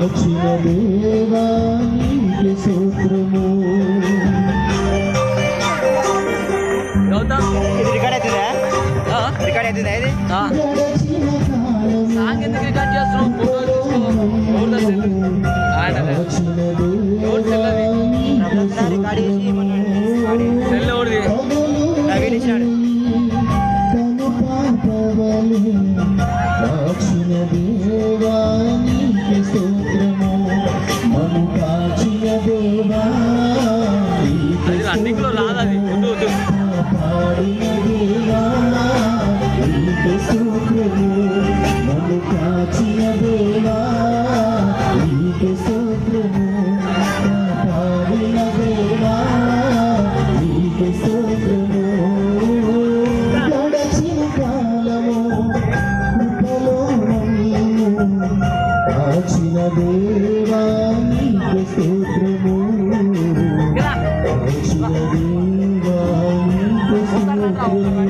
దక్షిణ దేవానికి సూత్రము రికార్డ్ అవుతుందా రికార్డ్ అవుతుందా ఇది అన్నింటిలో రాదు అది వద్దు వద్దు దేవా నీకు స్తోత్రం Ang sinabing bahay ko sinukulang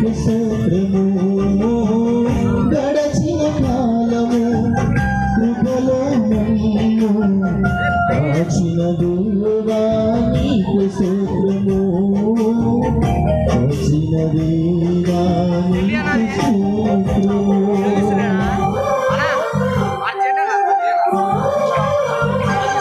సూత్రము గడచిన కాలము కృపలో మన్ను కాచిన దేవా నీకు సూత్రము కాచిన దేవా నీకు సూత్రము